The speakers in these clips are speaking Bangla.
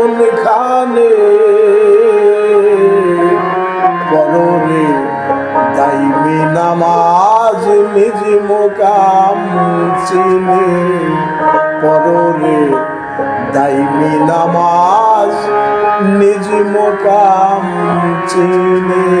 কোনখানে পররে দাইমি নামাজ নিজ মোকাম চিনে। পররে দাইমি নামাজ নিজ মোকাম চিনে।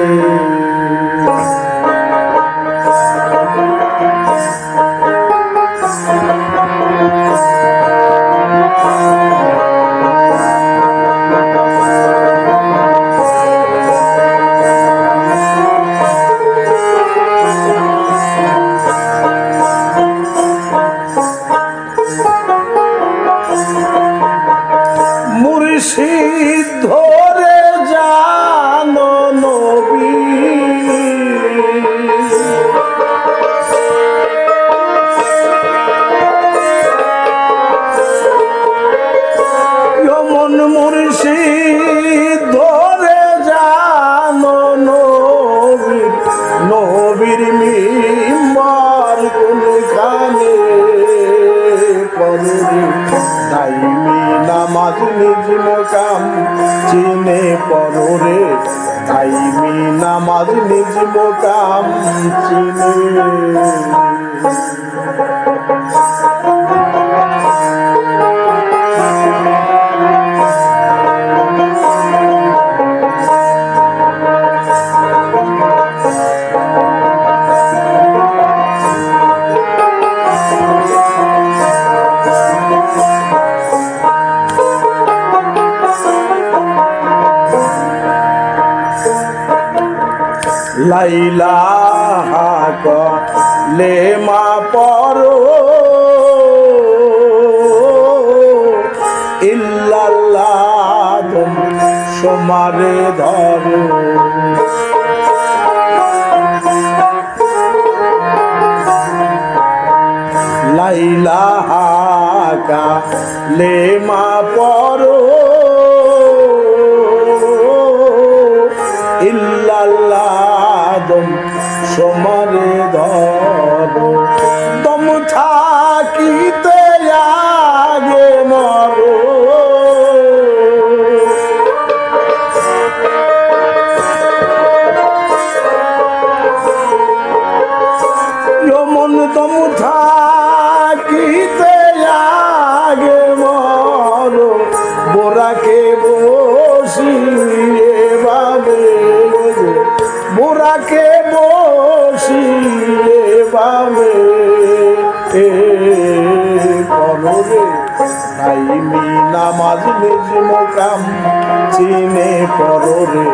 মুর্শিদ নামাজ নিজ মোকাম চিনে। লাইলা হাক লেমা পরো। ইল্লাল্লাহ সমারে ধরো। লাইলা হাকা লেমা পরো। বোরাকে বসিয়ে বাবে করবে তাইমি নামাজ নিজ মোকাম চিনে পররে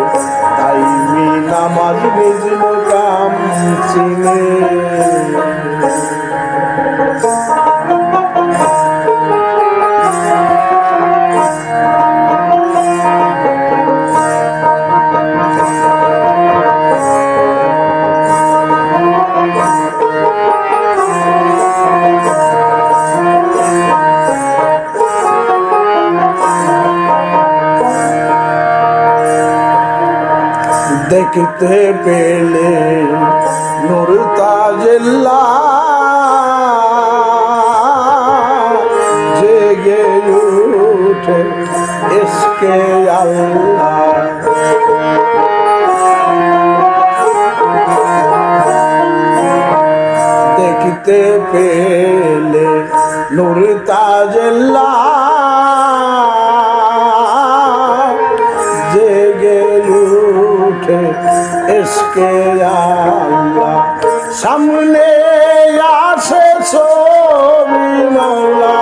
তাইমি নামাজ নিজ মোকাম চিনে। দেখতে পেলে নূর তাজেল্লা জেগে উঠে ইসকে আল্লাহ। দেখতে পেলে নূর তাজেল্লা এসকে আল্লাহ সামনে আসে ছবি মাওলা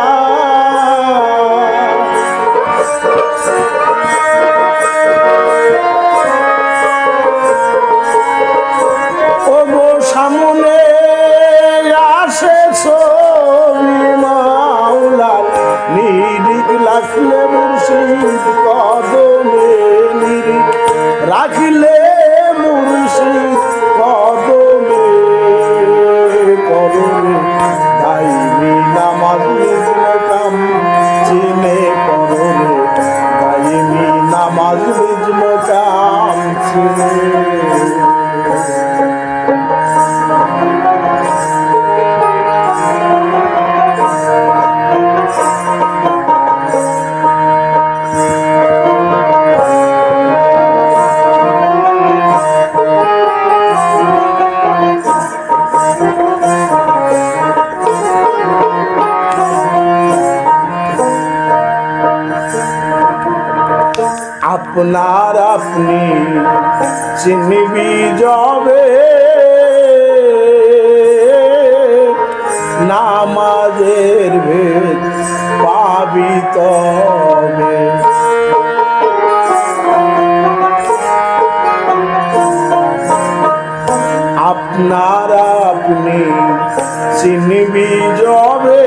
আপনার আপনি চিনবি যাবে নামাজের ভেদ পাবি তবে। আপনার আপনি চিনবি যাবে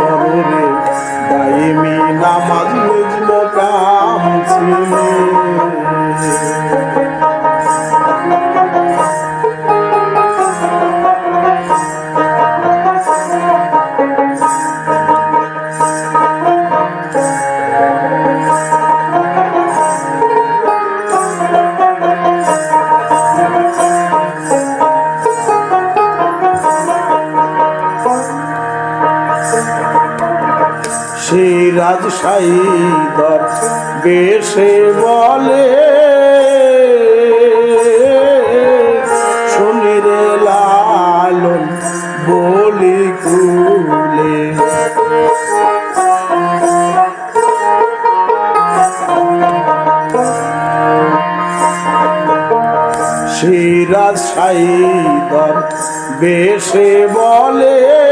চিনে করো রে দাইমি নামাজ নিজ কাম রাজশাহী দর বেশে বলে। শুনিরে লালন বলি কুলে। সেই রাজশাহী দর বেশে বলে।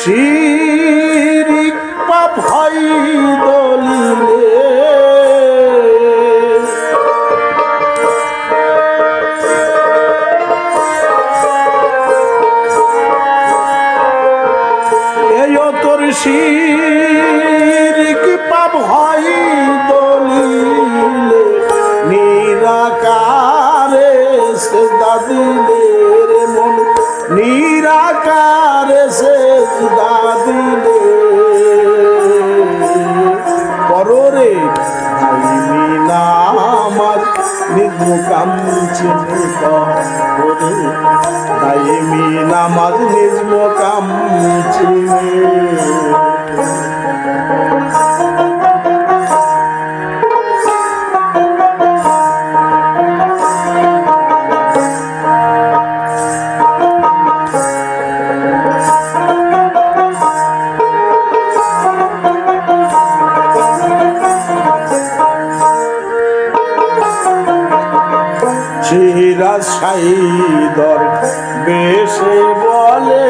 শিরিক পাপ হয় দলিলে এই তোর শিরিক চিনে করে দাইমি নামাজ নির্মুকাম চিনে সিরাজ সাইদর বেশে বলে।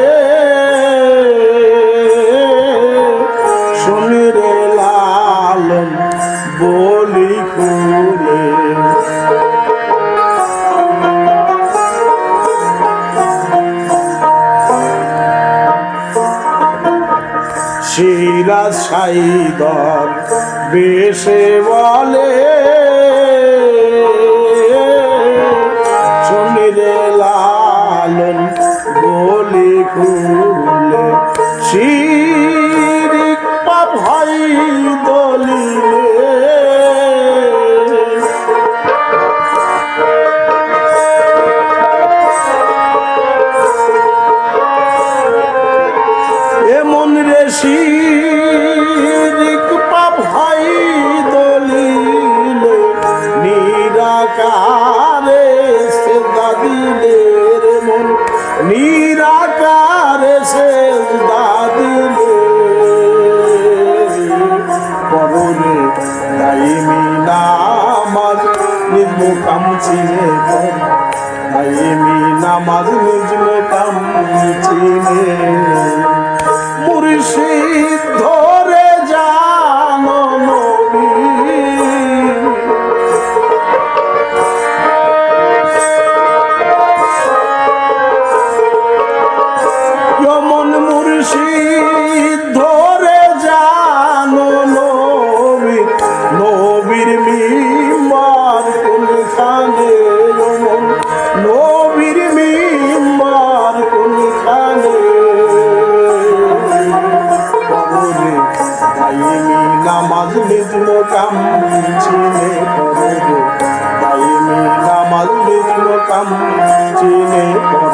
শুনিরে লালন বলি খুলে। সিরাজ সাইদর বেশে বলে। দাইমি নামাজ নিজ মুকাম চিনে দাইমি নামাজ নিজ মুকাম চিনে মুর্শিদ নামাজ লিখলো কাম চিনে পড়ে ভাই নামাজ লিখলো কাম চিনে পড়ে